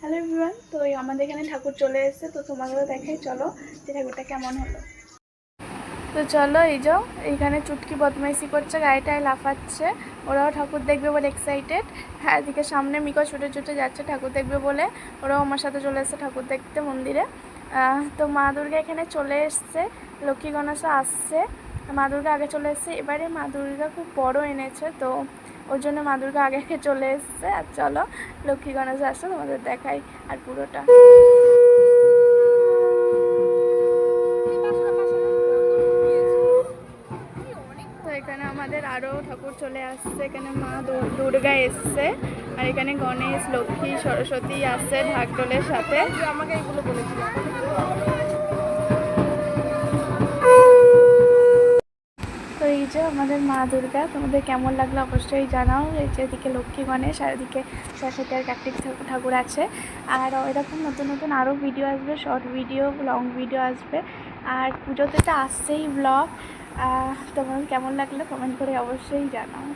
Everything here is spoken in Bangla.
হ্যালো এভরিওয়ান তো এই আমাদের এখানে ঠাকুর চলে এসেছে, তো তোমাদেরও দেখাই, চলো যে ঠাকুরটা কেমন হলো। তো চলো এই যাও, এইখানে চুটকি বদমাইশি করছে গাড়িটায় লাফাচ্ছে, ওরাও ঠাকুর দেখবে বলে এক্সাইটেড হ্যাঁ এদিকে সামনে মিকো ছুটে ছুটে যাচ্ছে, ঠাকুর দেখবে বলে, ওরাও আমার সাথে চলে এসেছে ঠাকুর দেখতে মন্দিরে। তো মা দুর্গা এখানে চলে এসছে, লক্ষ্মী গণেশও আসছে মা দুর্গা আগে চলে এসছে। এবারে মা দুর্গা খুব বড় এনেছে, তো ওর জন্য মা দুর্গা আগে আগে চলে এসছে। আর চলো, লক্ষ্মী গণেশ আসছে, তোমাদের দেখাই আর পুরোটা। এখানে আমাদের আরও ঠাকুর চলে আসছে। এখানে মা দুর্গা এসছে, আর এখানে গণেশ, লক্ষ্মী, সরস্বতী আসছে ঢাকডোলের সাথে। আমাকে এগুলো বলেছিল এই আমাদের মা দুর্গা। তোমাদের কেমন লাগল অবশ্যই জানাও। এই যে এদিকে লক্ষ্মী গণেশ আর এদিকে সরস্বতী আর কার্তিক ঠাকুর- ঠাকুর আছে। আর এরকম নতুন নতুন আরও ভিডিও আসবে শর্ট ভিডিও লং ভিডিও আসবে। আর পুজোতে তো আসছেই ব্লগ তোমার কেমন লাগল কমেন্ট করে অবশ্যই জানাও।